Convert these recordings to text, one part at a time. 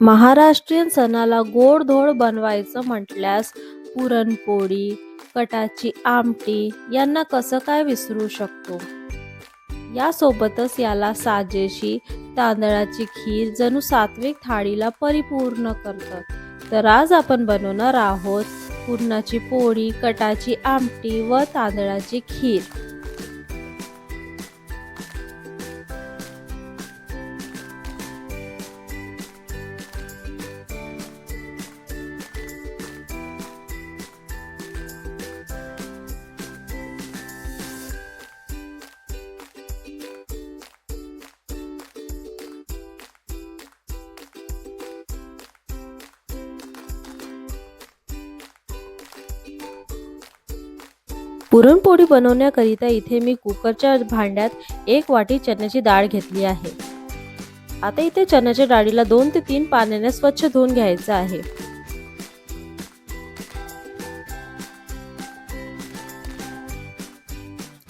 महाराष्ट्रीयन सणाला गोडधोड बनवायचं म्हटल्यास पुरणपोळी, कटाची आमटी यांना कसं काय विसरू शकतो. यासोबतच याला साजेशी तांदळाची खीर जणू सात्विक थाळीला परिपूर्ण करतात तर आज आपण बनवणार आहोत पुरणाची पोळी, कटाची आमटी व तांदळाची खीर. पुरणपोळी बनवण्याकरिता इथे मी कुकरच्या भांड्यात एक वाटी चण्याची डाळ घेतली आहे. आता इथे चण्याच्या डाळीला दोन ते तीन पाण्याने स्वच्छ धुवून घ्यायचं आहे.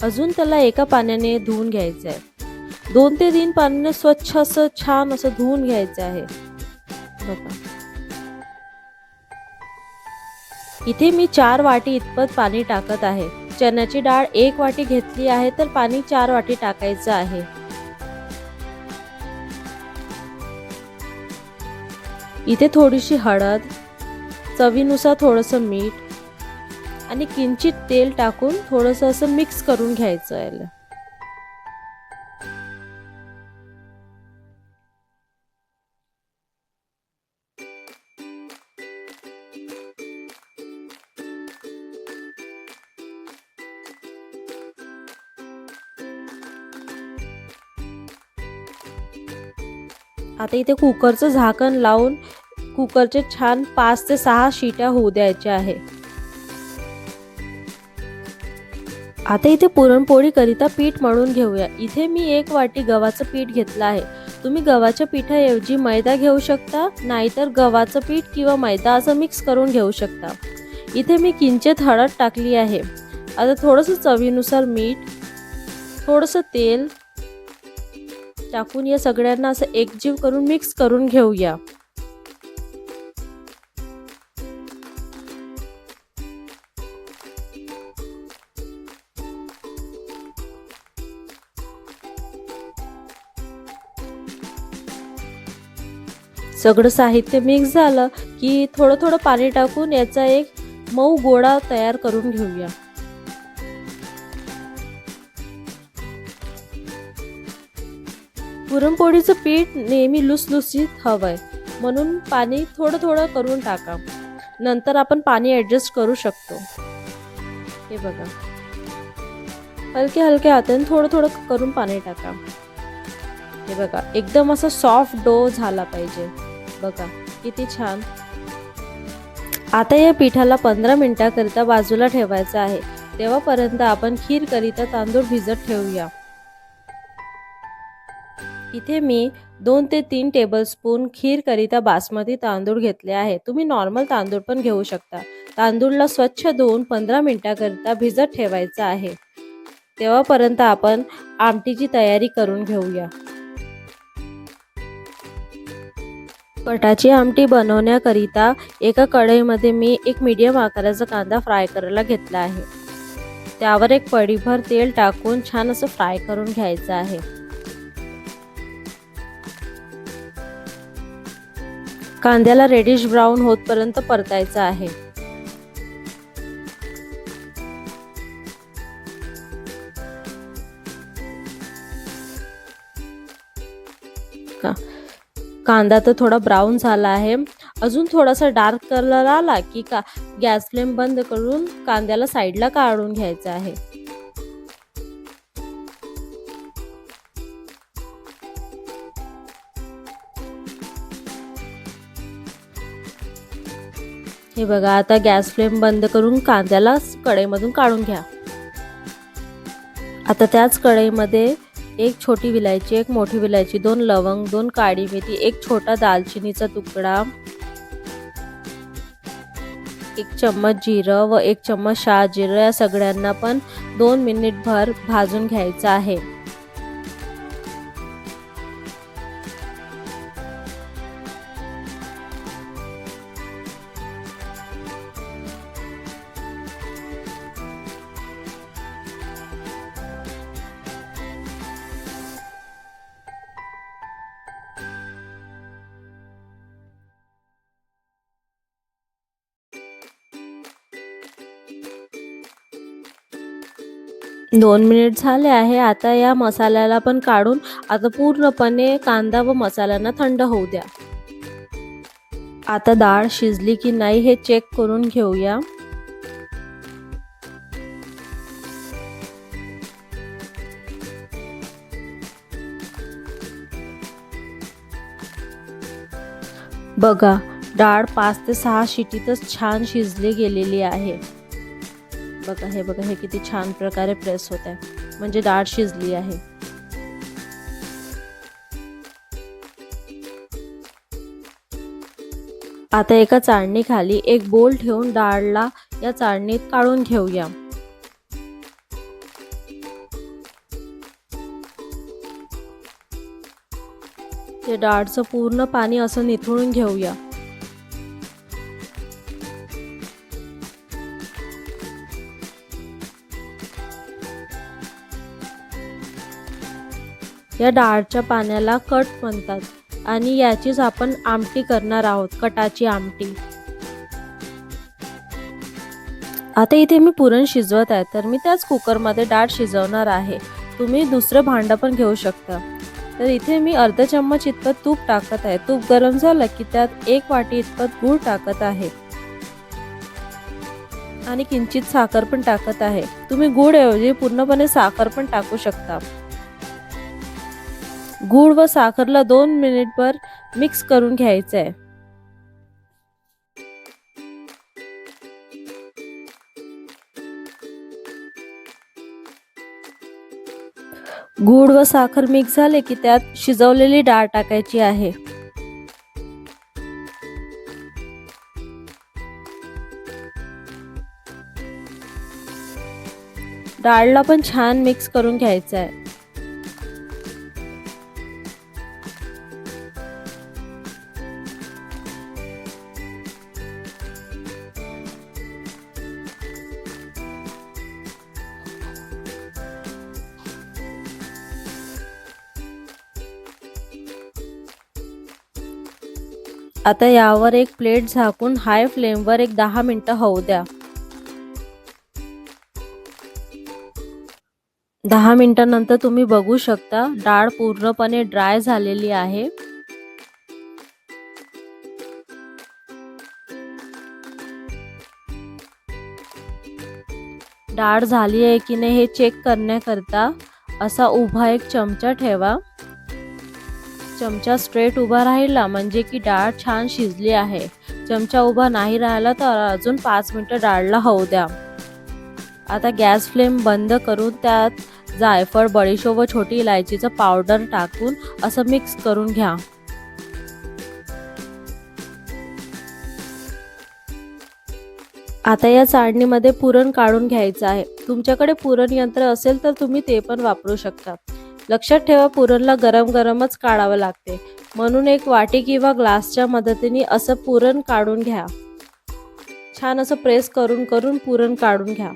अजून त्याला एका पाण्याने धुवून घ्यायचं आहे. दोन ते तीन पाण्याने स्वच्छ असं छान असं धुवून घ्यायचं आहे. बघा इथे मी चार वाटी इतपत पाणी टाकत आहे. चण्याची डाळ एक वाटी घेतली आहे तर पाणी चार वाटी टाकायचं आहे. इथे थोडीशी हळद, चवीनुसार थोडंसं मीठ आणि किंचित तेल टाकून थोडंसं असं मिक्स करून घ्यायचं आहे आता इथे कुकरचं झाकण लावून कुकरचे छान पाच ते सहा शिट्या होऊ द्यायच्या आहे. आता इथे पुरणपोळीकरिता पीठ मळून घेऊया. इथे मी एक वाटी गव्हाचं पीठ घेतलं आहे. तुम्ही गव्हाच्या पिठाऐवजी मैदा घेऊ शकता नाहीतर गव्हाचं पीठ किंवा मैदा असं मिक्स करून घेऊ शकता. इथे मी किंचित हळद टाकली आहे. आता थोडंसं चवीनुसार मीठ थोडंसं तेल टाकून या सगळ्यांना असं एकजीव करून मिक्स करून घेऊया. सगळं साहित्य मिक्स झालं की थोडं थोडं पाणी टाकून याचा एक मऊ गोळा तयार करून घेऊया. पुरणपोळीचं पीठ नेहमी लुसलुसीत हवंय. म्हणून पाणी थोडं थोडं करून टाका. नंतर आपण पाणी ॲडजस्ट करू शकतो. हे बघा. हलके हलके हाताने थोडं थोडं करून पाणी टाका. हे बघा. एकदम असं सॉफ्ट डो झाला पाहिजे. बघा किती छान. आता या पिठाला पंधरा मिनिटाकरिता बाजूला ठेवायचं आहे. तेव्हापर्यंत आपण खीरकरिता तांदूळ भिजत ठेवूया. इथे मी दोन ते तीन टेबलस्पून खीरकरिता बासमती तांदूळ घेतले आहे. तुम्ही नॉर्मल तांदूळ पण घेऊ शकता. तांदूळला स्वच्छ धुवून पंधरा मिनिटाकरिता भिजत ठेवायचं आहे. तेव्हापर्यंत आपण आमटीची तयारी करून घेऊया. कटाची आमटी बनवण्याकरिता एका कढईमध्ये मी एक मीडियम आकाराचा कांदा फ्राय करायला घेतला आहे. त्यावर एक पडीभर तेल टाकून छान असं फ्राय करून घ्यायचं आहे. कांद्याला रेडिश ब्राऊन होतपर्यंत परतायचं आहे. का? कांदा तर थोडा ब्राऊन झाला आहे. अजून थोडासा डार्क कलर आला की का गॅस फ्लेम बंद करून कांद्याला साईडला काढून घ्यायचं आहे. हे बघा आता गॅस फ्लेम बंद करून कांद्याला कढईमधून काढून घ्या. आता त्याच कढईमध्ये एक छोटी विलायची एक मोठी विलायची दोन लवंग दोन काळी मेथी एक छोटा दालचिनीचा तुकडा एक चम्मच जिरं व एक चम्मच शहा जिरं या सगळ्यांना पण दोन मिनिटभर भाजून घ्यायचं आहे. दोन मिनिट झाले आहे. आता या मसाल्याला पण काढून आता पूर्णपणे कांदा व मसाल्यांना थंड होऊ द्या. आता डाळ शिजली की नाही हे चेक करून घेऊया. बघा डाळ पाच ते सहा शिटीतच छान शिजली गेलेली आहे. बघा हे बघा हे किती छान प्रकारे प्रेस होत आहे. म्हणजे डाळ शिजली आहे. आता एका चाळणीखाली एक बोल ठेवून डाळला या चाळणीत काढून घेऊया. ते डाळचं पूर्ण पाणी असं निथळून घेऊया. या डाळच्या पाण्याला कट म्हणतात आणि याचीच आपण आमटी करणार आहोत कटाची आमटी. आता इथे मी पुरण शिजवत आहे तर मी त्याच कुकरमध्ये डाळ शिजवणार आहे. तुम्ही दुसरं भांडं पण घेऊ शकता. तर इथे मी अर्धा चम्मच इतकं तूप टाकत आहे. तूप गरम झालं की त्यात एक वाटी इतकं गूळ टाकत आहे. आणि किंचित साखर पण टाकत आहे. तुम्ही गूळ ऐवजी पूर्णपणे साखर पण टाकू शकता. गूळ व साखरला दोन मिनिटभर मिक्स करून घ्यायचं आहे गूळ व साखर मिक्स झाले की त्यात शिजवलेली डाळ टाकायची आहे. डाळला पण छान मिक्स करून घ्यायचं आहे आता यावर एक प्लेट झाकून हाय फ्लेमवर एक दहा मिनटं होऊ द्या. दहा मिनटानंतर तुम्ही बघू शकता डाळ पूर्णपणे ड्राय झालेली आहे. डाळ झाली आहे की नाही हे चेक करण्याकरता असा उभा एक चमचा ठेवा. चमचा स्ट्रेट उभा राहिला म्हणजे की डाळ छान शिजली आहे. चमचा उभा नाही राहिला तर अजून पाच मिनटं डाळला होऊ द्या. आता गॅस फ्लेम बंद करून त्यात जायफळ बडीशो व छोटी इलायचीचं पावडर टाकून असं मिक्स करून घ्या. आता या चाळणीमध्ये पुरण काढून घ्यायचं आहे. तुमच्याकडे पुरण यंत्र असेल तर तुम्ही ते पण वापरू शकता. लक्षात ठेवा पुरणला गरम गरमच काढावं लागते. म्हणून एक वाटी किंवा ग्लासच्या मदतीने असं पुरण काढून घ्या. छान असं प्रेस करून करून पुरण काढून घ्या.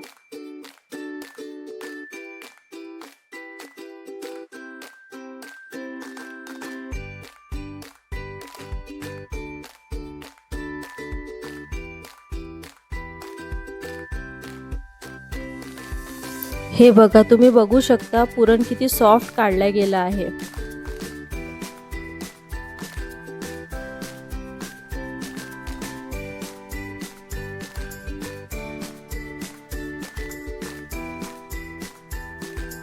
हे बघा तुम्ही बघू शकता पुरण किती सॉफ्ट काढला गेलं आहे.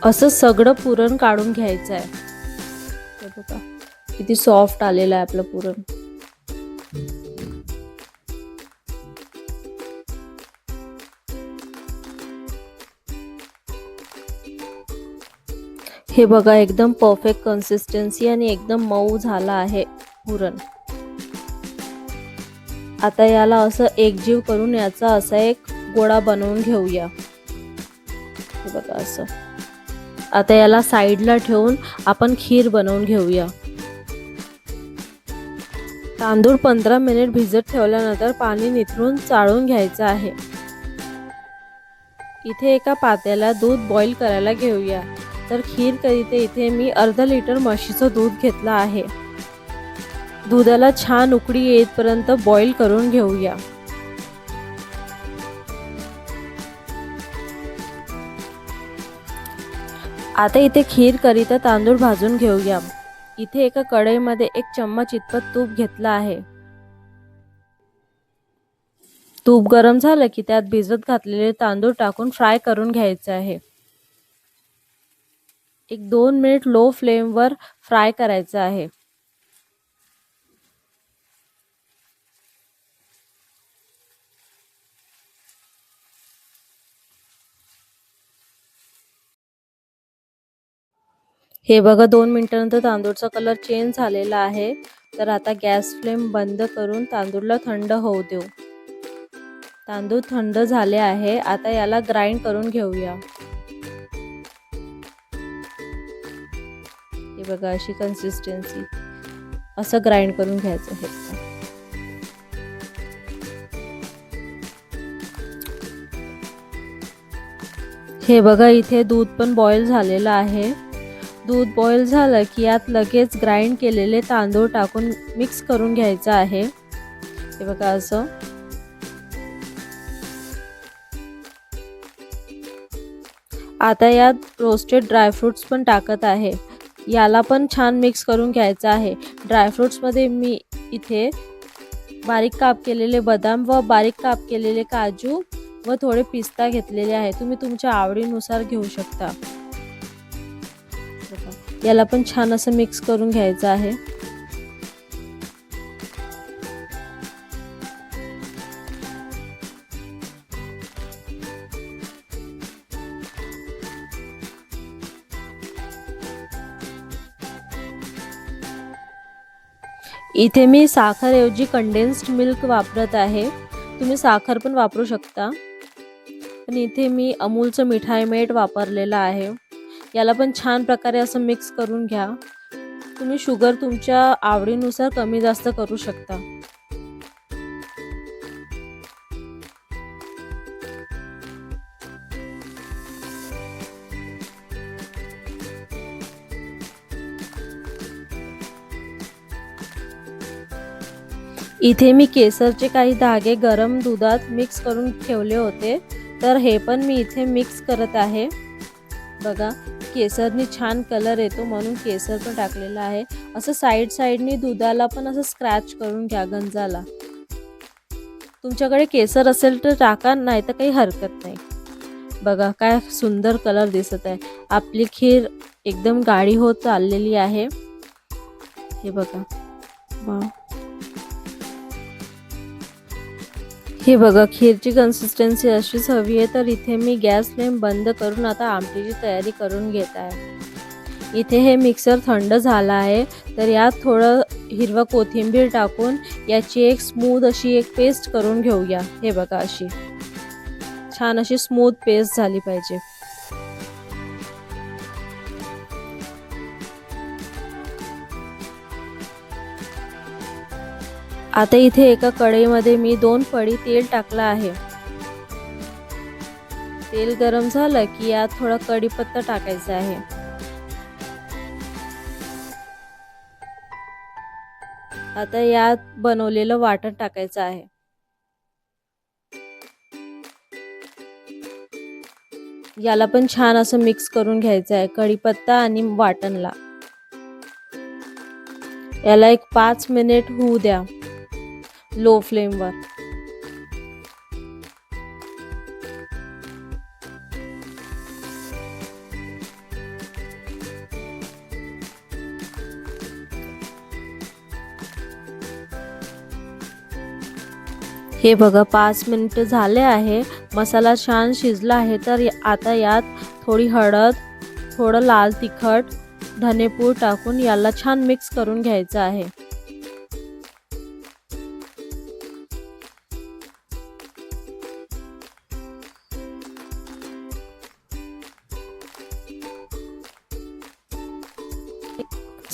असं सगळं पुरण काढून घ्यायचं आहे बघा किती सॉफ्ट आलेलं आहे आपलं पुरण. हे बघा एकदम परफेक्ट कन्सिस्टन्सी आणि एकदम मऊ झाला आहे पुरण. आता याला असं एकजीव करून याचा असा एक गोळा बनवून घेऊया. बघा असं. आता याला साईडला ठेवून आपण खीर बनवून घेऊया. तांदूळ पंधरा मिनिट भिजत ठेवल्यानंतर पाणी निथळून चाळून घ्यायचं आहे. इथे एका पात्याला दूध बॉईल करायला घेऊया. तर खीर करीते इथे मी अर्धा लिटर म्हशीचं दूध घेतलं आहे. दुधाला छान उकळी येईपर्यंत बॉईल करून घेऊया. आता इथे खीर करीता तांदूळ भाजून घेऊया. इथे एका कढईमध्ये एक चम्मच इतपत तूप घेतलं आहे. तूप गरम झालं की त्यात भिजत घातलेले तांदूळ टाकून फ्राय करून घ्यायचे आहे. एक दोन मिनिट लो फ्लेमवर फ्राय करायचं आहे. हे बघा दोन मिनिटानंतर तांदूळचा कलर चेंज झालेला आहे. तर आता गॅस फ्लेम बंद करून तांदूळला थंड होऊ देऊ. तांदूळ थंड झाले आहे. आता याला ग्राइंड करून घेऊया. बघा अशी कन्सिस्टन्सी असं ग्राइंड करून घ्यायचं हे. हे बघा इथे दूध पण बॉईल झालेलं आहे. दूध बॉईल झालं की यात लगेच ग्राइंड केलेले तांदूळ टाकून मिक्स करून घ्यायचं आहे. हे बघा असं. आता यात रोस्टेड ड्रायफ्रुट्स पण टाकत आहे. याला पण छान मिक्स करून घ्यायचं आहे. ड्रायफ्रुट्समध्ये मी इथे बारीक काप केलेले बदाम व बारीक काप केलेले काजू व थोडे पिस्ता घेतलेले आहे. तुम्ही तुमच्या आवडीनुसार घेऊ शकता. याला पण छान असं मिक्स करून घ्यायचं आहे. इथे मी साखरऐवजी कंडेन्स्ड मिल्क वापरत आहे. तुम्ही साखर पण वापरू शकता. पण इथे मी अमूलचं मिठाई मेट वापरलेलं आहे. याला पण छान प्रकारे असं मिक्स करून घ्या. तुम्ही शुगर तुमच्या आवडीनुसार कमी जास्त करू शकता. इथे मी केसरचे काही धागे गरम दुधात मिक्स करून ठेवले होते. तर हे पण मी इथे मिक्स करत आहे. बघा केसरनी छान कलर येतो म्हणून केसर पण टाकलेलं आहे. असं साईड साईडनी दुधाला पण असं स्क्रॅच करून घ्या गंजाला. तुमच्याकडे केसर असेल तर टाका नाही तर काही हरकत नाही. बघा काय सुंदर कलर दिसत आहे. आपली खीर एकदम गाढी होत चाललेली आहे. हे बघा. वा हे बघा खीरची कन्सिस्टन्सी अशीच हवी आहे तर इथे मी गॅस फ्लेम बंद करून आता आमटीची तयारी करून घेत आहे. इथे हे मिक्सर थंड झालं आहे तर यात थोडं हिरवं कोथिंबीर टाकून याची एक स्मूथ अशी एक पेस्ट करून घेऊया. हे बघा अशी. छान अशी स्मूथ पेस्ट झाली पाहिजे. आता इथे एका कढईमध्ये मी दोन पडी तेल टाकलं आहे. तेल गरम झालं की यात थोडा कढीपत्ता टाकायचा आहे. आता यात बनवलेलं वाटण टाकायचं आहे. याला पण छान असं मिक्स करून घ्यायचं आहे कढीपत्ता आणि वाटणला. याला एक पाच मिनिट होऊ द्या. लो फ्लेमवर हे बघा पाच मिनिट झाले आहे. मसाला छान शिजला आहे तर आता यात थोडी हळद थोडं लाल तिखट धनेपूड टाकून याला छान मिक्स करून घ्यायचं आहे.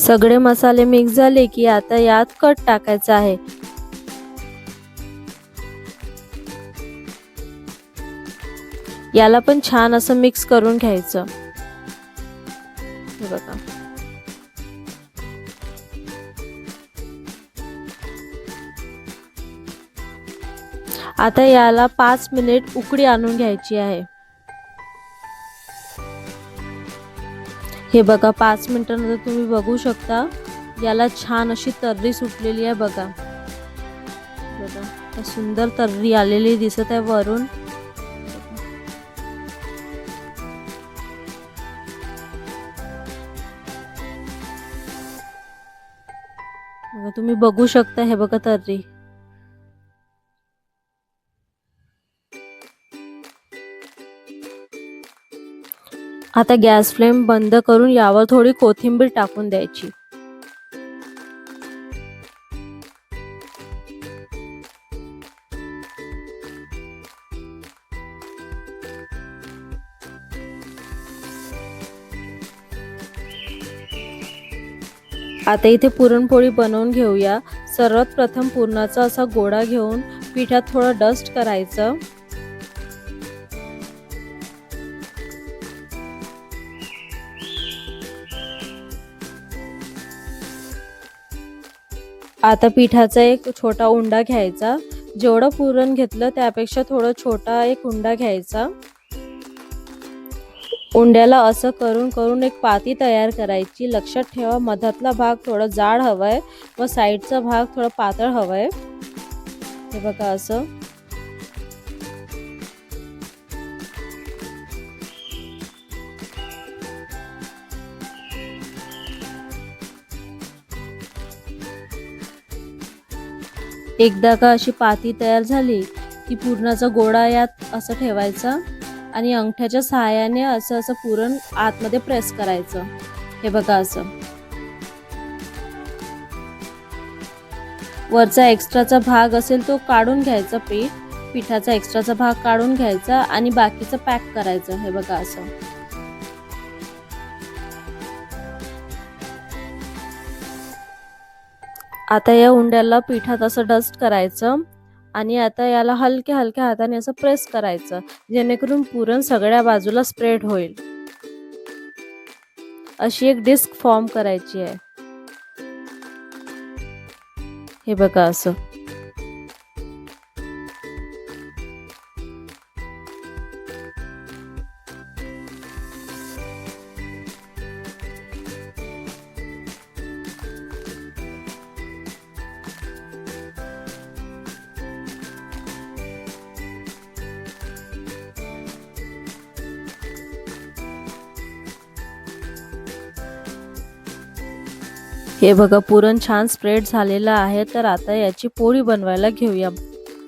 सगळे मसाले मिक्स झाले की आता यात कट टाकायचा आहे. याला पण छान असं मिक्स करून घ्यायचं. बघा. आता याला पाच मिनिट उकडी आणून घ्यायची आहे. हे बघा पाच मिनटानंतर तुम्ही बघू शकता याला छान अशी तर्री सुटलेली आहे बघा. बघा सुंदर तर्री आलेली दिसत आहे वरून. तुम्ही बघू शकता हे बघा तर्री. आता गॅस फ्लेम बंद करून यावर थोडी कोथिंबीर टाकून द्यायची. आता इथे पुरणपोळी बनवून घेऊया. सर्वात प्रथम पुरणाचा असा गोळा घेऊन पिठात थोडं डस्ट करायचं. आता पिठाचा एक छोटा उंडा घ्यायचा. जेवढं पुरण घेतलं त्यापेक्षा थोडं छोटा एक उंडा घ्यायचा. उंड्याला असं करून करून एक पाती तयार करायची. लक्षात ठेवा मधातला भाग थोडा जाड हवाय व साईडचा भाग थोडा पातळ हवाय. हे बघा असं. एकदा का अशी पाती तयार झाली की पुरणाचा गोळा यात असं ठेवायचा आणि अंगठ्याच्या सहाय्याने असं असं पुरण आतमध्ये प्रेस करायचं. हे बघा असं. वरचा एक्स्ट्राचा भाग असेल तो काढून घ्यायचा पीठ पिठाचा एक्स्ट्राचा भाग काढून घ्यायचा आणि बाकीचं पॅक करायचं. हे बघा असं. आता या उंड्याला पिठात असं डस्ट करायचं आणि आता याला हलक्या हलक्या हाताने असं प्रेस करायचं जेणेकरून पुरण सगळ्या बाजूला स्प्रेड होईल. अशी एक डिस्क फॉर्म करायची आहे. हे बघा असं. हे बघा पुरण छान स्प्रेड झालेलं आहे. तर आता याची पोळी बनवायला घेऊया.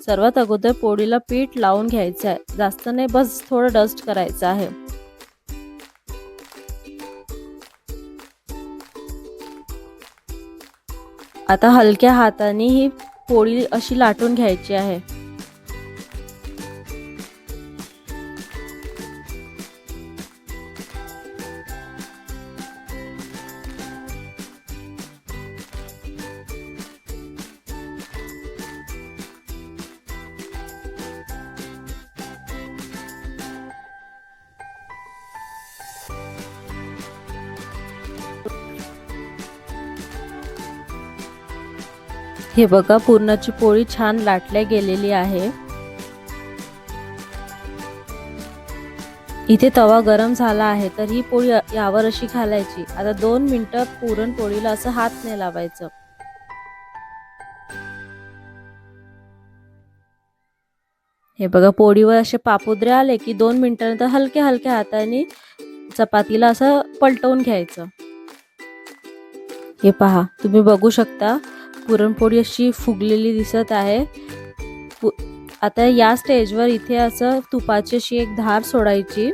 सर्वात अगोदर पोळीला पीठ लावून घ्यायचं आहे. जास्त नाही बस थोडं डस्ट करायचं आहे. आता हलक्या हाताने ही पोळी अशी लाटून घ्यायची आहे. हे बघा पुरणाची पोळी छान लाटल्या गेलेली आहे. इथे तवा गरम झाला आहे तर ही पोळी यावर अशी घालायची. आता दोन मिनिटं पुरण पोळीला असं हात नाही लावायचं. हे बघा पोळीवर असे पापुद्रे आले की दोन मिनिटानंतर हलक्या हलक्या हाताने चपातीला असं पलटवून घ्यायचं. हे पहा तुम्ही बघू शकता. पुरणपोळी अशी फुगलेली दिसत आहे. आता या स्टेजवर इथे असं तुपाची अशी एक धार सोडायची.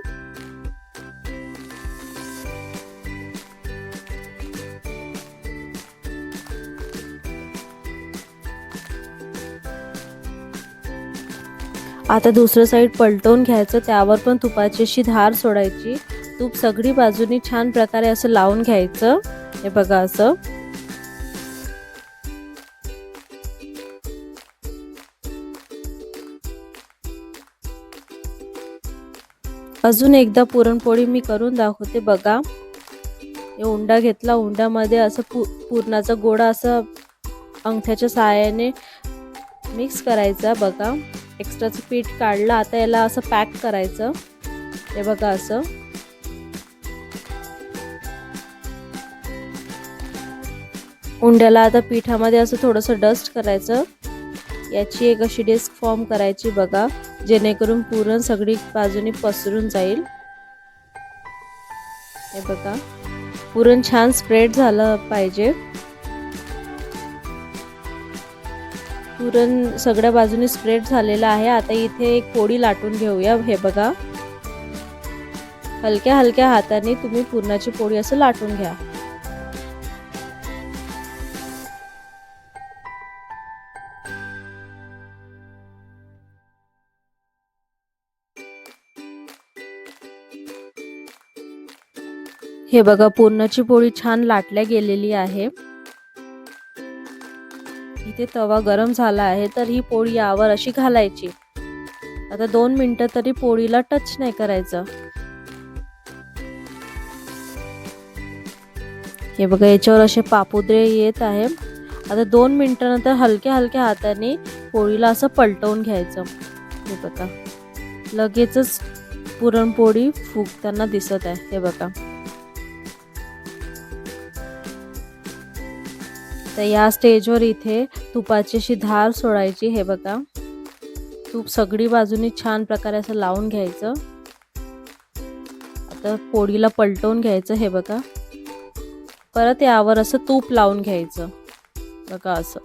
आता दुसरं साईड पलटवून घ्यायचं त्यावर पण तुपाची अशी धार सोडायची. तूप सगळी बाजूनी छान प्रकारे असं लावून घ्यायचं. हे बघा असं. अजून एकदा पुरणपोळी मी करून दाखवते बघा. उंडा घेतला उंडामध्ये असं पु पुरणाचा गोडा असं अंगठ्याच्या सहाय्याने मिक्स करायचा बघा. एक्स्ट्राचं पीठ काढलं आता याला असं पॅक करायचं. हे बघा असं. उंड्याला आता पिठामध्ये असं थोडंसं डस्ट करायचं. याची एक अशी डिस्क फॉर्म करायची बघा जेणेकरून पुरण सगळी बाजूनी पसरून जाईल. हे बघा पुरण छान स्प्रेड झालं पाहिजे. पुरण सगळ्या बाजूनी स्प्रेड झालेलं आहे. आता इथे एक पोळी लाटून घेऊया हे बघा. हलक्या हलक्या हाताने तुम्ही पुरणाची पोळी असं लाटून घ्या. हे बघा पुरणाची पोळी छान लाटल्या गेलेली आहे. इथे तवा गरम झाला आहे तर ही पोळी यावर अशी घालायची. आता दोन मिनटं तरी पोळीला टच नाही करायचं. हे बघा याच्यावर असे पापुद्रे येत आहे. आता दोन मिनटानंतर हलक्या हलक्या हाताने पोळीला असं पलटवून घ्यायचं. हे बघा लगेचच पुरणपोळी फुगताना दिसत आहे. हे बघा. तर या स्टेजवर इथे तुपाची अशी धार सोडायची. हे बघा. तूप सगळी बाजूनी छान प्रकारे असं लावून घ्यायचं. आता पोळीला पलटवून घ्यायचं. हे बघा. परत यावर असं तूप लावून घ्यायचं. बघा असं.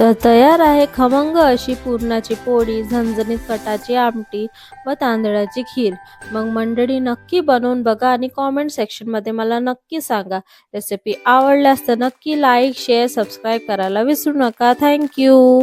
तर तयार आहे खमंग अशी पुरणाची पोळी झणझणीत कटाची आमटी व तांदळाची खीर. मग मंडळी नक्की बनवून बघा आणि कॉमेंट सेक्शनमध्ये मला नक्की सांगा. रेसिपी आवडल्यास तर नक्की लाईक शेअर सबस्क्राईब करायला विसरू नका. थँक्यू